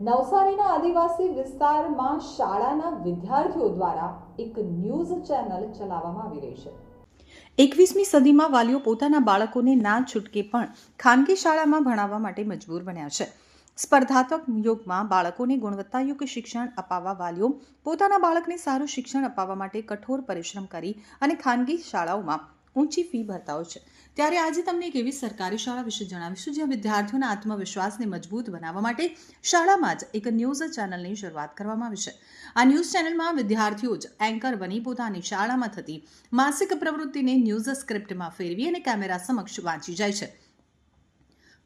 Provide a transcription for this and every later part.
નવસારીના આદિવાસી વિસ્તારમાં શાળાના વિદ્યાર્થીઓ દ્વારા એક ન્યૂઝ ચેનલ ચલાવવામાં આવી રહી છે. એકવીસમી સદીમાં વાલીઓ પોતાના બાળકોને ના છૂટકે પણ ખાનગી શાળામાં ભણાવવા માટે મજબૂર બન્યા છે. સ્પર્ધાત્મક યુગમાં બાળકોને ગુણવત્તાયુક્ત શિક્ષણ અપાવવા વાલીઓ પોતાના બાળકને સારું શિક્ષણ અપાવવા માટે કઠોર પરિશ્રમ કરી અને ખાનગી શાળાઓમાં ઊંચી ફી ભરતા હોય છે. ત્યારે આજે તમને એક એવી સરકારી શાળા વિશે જણાવીશું, જ્યાં વિદ્યાર્થીઓના આત્મવિશ્વાસને મજબૂત બનાવવા માટે શાળામાં જ એક ન્યૂઝ ચેનલની શરૂઆત કરવામાં આવી છે. આ ન્યૂઝ ચેનલમાં વિદ્યાર્થીઓ જ એન્કર બની પોતાની શાળામાં થતી માસિક પ્રવૃત્તિને ન્યૂઝ સ્ક્રિપ્ટમાં ફેરવી અને કેમેરા સમક્ષ વાંચી જાય છે.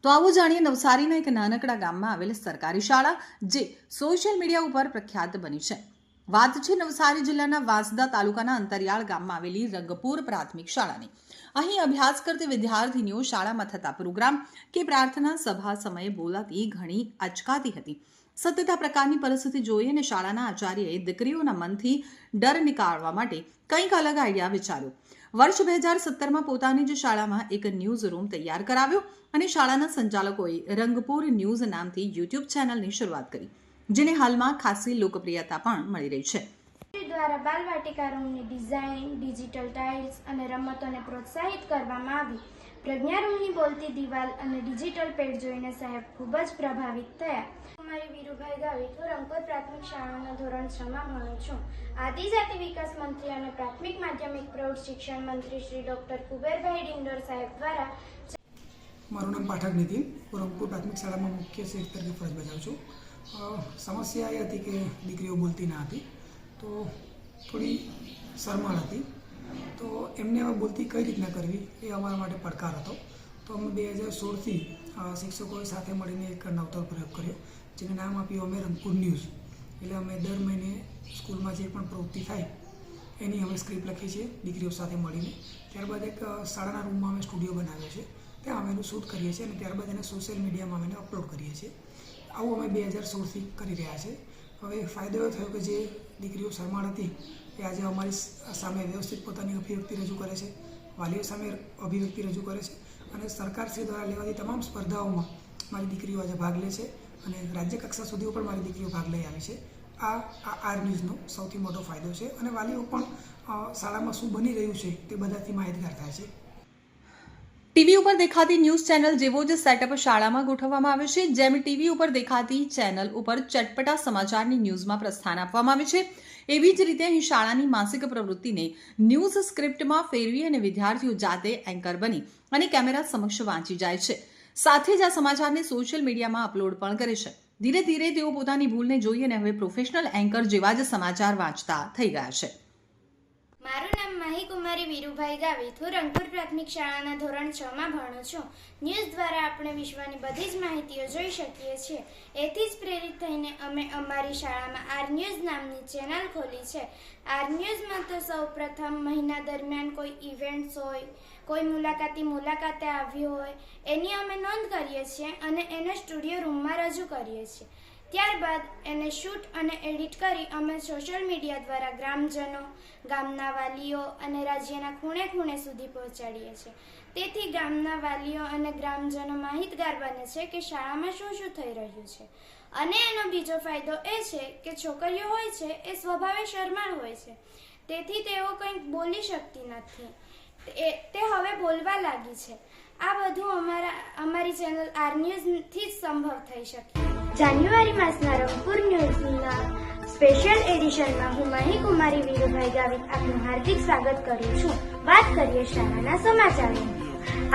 તો આવું જાણીએ નવસારીના એક નાનકડા ગામમાં આવેલ સરકારી શાળા, જે સોશિયલ મીડિયા ઉપર પ્રખ્યાત બની છે. વાત છે નવસારી જિલ્લાના વાંસદા તાલુકાના અંતરિયાળ ગામમાં આવેલી રંગપુર પ્રાથમિક શાળાની. અહીં અભ્યાસ કરતી વિદ્યાર્થીનીઓ શાળામાં થતા પ્રોગ્રામ કે પ્રાર્થના સભા સમયે બોલાતી ઘણી અચકાતી હતી. સતત આ પ્રકારની પરિસ્થિતિ જોઈ અને શાળાના આચાર્યએ દીકરીઓના મનથી ડર નીકાળવા માટે કંઈક અલગ આઈડિયા વિચાર્યો. વર્ષ બે હજાર સત્તરમાં પોતાની જ શાળામાં એક ન્યૂઝ રૂમ તૈયાર કરાવ્યો અને શાળાના સંચાલકોએ રંગપુર ન્યૂઝ નામથી યુટ્યુબ ચેનલની શરૂઆત કરી. જેને હાલમાં ખાસી લોકપ્રિયતા પણ મળી રહી છે. દ્વારા બાલવાટિકા રૂમની ડિઝાઇન ડિજિટલ ટાઇલ્સ અને રમતોને પ્રોત્સાહિત કરવામાં આવી. પ્રજ્ઞા રૂમની બોલતી દિવાલ અને ડિજિટલ પેડ જોઈને સાહેબ ખૂબ જ પ્રભાવિત થયા. મારી વીરુભાઈ ગાવિત હું રંગપુર પ્રાથમિક શાળાના ધોરણ છમાં ભણું છું. આદિજાતિ વિકાસ મંત્રી અને પ્રાથમિક માધ્યમિક પ્રૌઢ શિક્ષણ મંત્રી શ્રી ડોક્ટર કુબેરભાઈ ડિંડોર સાહેબ દ્વારા મારું નામ પાઠક નીતિન. હું રંગપુર પ્રાથમિક શાળામાં મુખ્ય શિક્ષક તરીકે ફરજ બજાવું છું. સમસ્યા એ હતી કે દીકરીઓ બોલતી ના હતી, તો થોડી શરમાળ હતી. તો એમને હવે બોલતી કઈ રીતના કરવી એ અમારા માટે પડકાર હતો. તો અમે બે હજાર સોળથી શિક્ષકોએ સાથે મળીને એક નવતર પ્રયોગ કર્યો, જેને નામ આપ્યું અમે રંગપુર ન્યૂઝ. એટલે અમે દર મહિને સ્કૂલમાં જે પણ પ્રવૃત્તિ થાય, એની અમે સ્ક્રિપ્ટ લખી છે દીકરીઓ સાથે મળીને. ત્યારબાદ એક શાળાના રૂમમાં અમે સ્ટુડિયો બનાવ્યો છે. ત્યાં અમે એનું શૂટ કરીએ છીએ અને ત્યારબાદ એને સોશિયલ મીડિયામાં અમે અપલોડ કરીએ છીએ. આવું અમે બે હજાર સોળથી કરી રહ્યા છે. હવે ફાયદો એવો થયો કે જે દીકરીઓ શરમાળ હતી એ આજે અમારી સામે વ્યવસ્થિત પોતાની અભિવ્યક્તિ રજૂ કરે છે. વાલીઓ સામે અભિવ્યક્તિ રજૂ કરે છે અને સરકારશ્રી દ્વારા લેવાતી તમામ સ્પર્ધાઓમાં મારી દીકરીઓ આજે ભાગ લે છે અને રાજ્ય કક્ષા સુધી પણ મારી દીકરીઓ ભાગ લઈ આવી છે. આ આ આર ન્યૂઝનો સૌથી મોટો ફાયદો છે અને વાલીઓ પણ શાળામાં શું બની રહ્યું છે તે બધાથી માહિતગાર થાય છે. ટીવી ઉપર દેખાતી ન્યૂઝ ચેનલ જેવો જ સેટઅપ શાળામાં ગોઠવવામાં આવે છે, જેમ ટીવી ઉપર દેખાતી ચેનલ ઉપર ચટપટા સમાચારની ન્યૂઝમાં પ્રસ્થાન આપવામાં આવે છે. એવી જ રીતે અહીં શાળાની માસિક પ્રવૃત્તિને ન્યૂઝ સ્ક્રિપ્ટમાં ફેરવી અને વિદ્યાર્થીઓ જાતે એન્કર બની અને કેમેરા સમક્ષ વાંચી જાય છે. સાથે જ આ સમાચારને સોશિયલ મીડિયામાં અપલોડ પણ કરે છે. ધીરે ધીરે તેઓ પોતાની ભૂલને જોઈ અને હવે પ્રોફેશનલ એન્કર જેવા જ સમાચાર વાંચતા થઈ ગયા છે. મારું નામ માહી કુમારી વીરુભાઈ ગાવિત. હું રંગપુર પ્રાથમિક શાળાના ધોરણ છ માં ભણું છું. ન્યૂઝ દ્વારા આપણે વિશ્વની બધી જ માહિતીઓ જોઈ શકીએ છીએ. એથી જ પ્રેરિત થઈને અમે અમારી શાળામાં આર ન્યૂઝ નામની ચેનલ ખોલી છે. આર ન્યૂઝમાં તો સૌ પ્રથમ મહિના દરમિયાન કોઈ ઇવેન્ટ્સ હોય, કોઈ મુલાકાતી મુલાકાતે આવ્યું હોય, એની અમે નોંધ કરીએ છીએ અને એને સ્ટુડિયો રૂમમાં રજૂ કરીએ છીએ. ત્યારબાદ એને શૂટ અને એડિટ કરી અમે સોશિયલ મીડિયા દ્વારા ગ્રામજનો, ગામના વાલીઓ અને રાજ્યના ખૂણે ખૂણે સુધી પહોંચાડીએ છીએ. તેથી ગામના વાલીઓ અને ગ્રામજનો માહિતગાર બને છે કે શાળામાં શું શું થઈ રહ્યું છે. અને એનો બીજો ફાયદો એ છે કે છોકરીઓ હોય છે એ સ્વભાવે શરમાળ હોય છે. તેથી તેઓ કંઈક બોલી શકતી નથી. એ, તે હવે બોલવા લાગી છે. આ બધું અમારા, અમારી ચેનલ આર ન્યૂઝથી જ સંભવ થઈ શકે. જાન્યુઆરી માસના રંગપુર ન્યૂઝના સ્પેશિયલ એડિશનમાં હું મહી કુમારી વીરુભાઈ ગાવિત આપનું હાર્દિક સ્વાગત કરું છું. વાત કરીએ શાળાના સમાચારોની.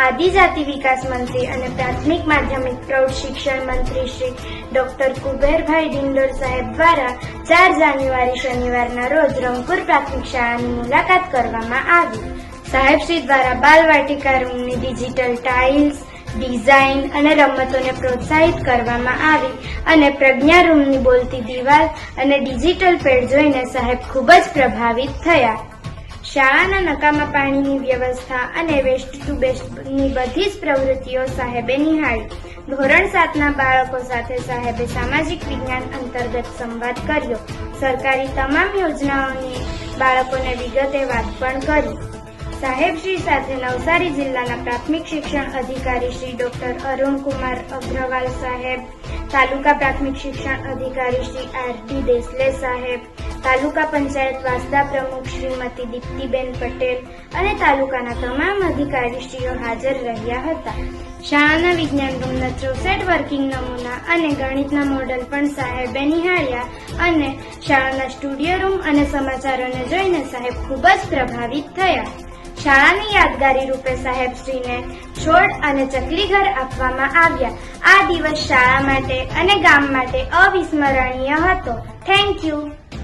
આદિજાતિ વિકાસ મંત્રી અને પ્રાથમિક માધ્યમિક પ્રૌઢ શિક્ષણ મંત્રી શ્રી ડોક્ટર કુબેરભાઈ ડિંડોર સાહેબ દ્વારા ચાર જાન્યુઆરી શનિવારના રોજ રંગપુર પ્રાથમિક શાળાની મુલાકાત કરવામાં આવી. સાહેબશ્રી દ્વારા બાલવાટિકા રૂમની ડિજિટલ ટાઇલ્સ ડિઝાઇન અને રમતોને પ્રોત્સાહિત કરવામાં આવી અને પ્રજ્ઞા રૂમની બોલતી દિવાલ અને ડિજિટલ પેડ જોઈને સાહેબ ખૂબ જ પ્રભાવિત થયા. શાળાના નકામા પાણીની વ્યવસ્થા અને વેસ્ટ ટુ બેસ્ટની બધી જ પ્રવૃત્તિઓ સાહેબે નિહાળી. ધોરણ સાતના બાળકો સાથે સાહેબે સામાજિક વિજ્ઞાન અંતર્ગત સંવાદ કર્યો. સરકારી તમામ યોજનાઓની બાળકોને વિગતે વાત પણ કરી. સાહેબશ્રી સાથે નવસારી જિલ્લાના પ્રાથમિક શિક્ષણ અધિકારી શ્રી ડોક્ટર અરુણકુમાર અગ્રવાલ સાહેબ, તાલુકા પ્રાથમિક શિક્ષણ અધિકારી શ્રી આર દેસલે સાહેબ, તાલુકા પંચાયત વાસદા પ્રમુખ શ્રીમતી દીપ્તિબેન પટેલ અને તાલુકાના તમામ અધિકારીશ્રીઓ હાજર રહ્યા હતા. શાળાના વિજ્ઞાન રૂમના ચોસઠ વર્કિંગ નમૂના અને ગણિતના મોડલ પણ સાહેબે નિહાળ્યા અને શાળાના સ્ટુડિયો રૂમ અને સમાચારોને જોઈને સાહેબ ખૂબ જ પ્રભાવિત થયા. શાળાની યાદગારી રૂપે સાહેબશ્રીને છોડ અને ચકલી ઘર આપવામાં આવ્યા. આ દિવસ શાળા માટે અને ગામ માટે અવિસ્મરણીય હતો. Thank you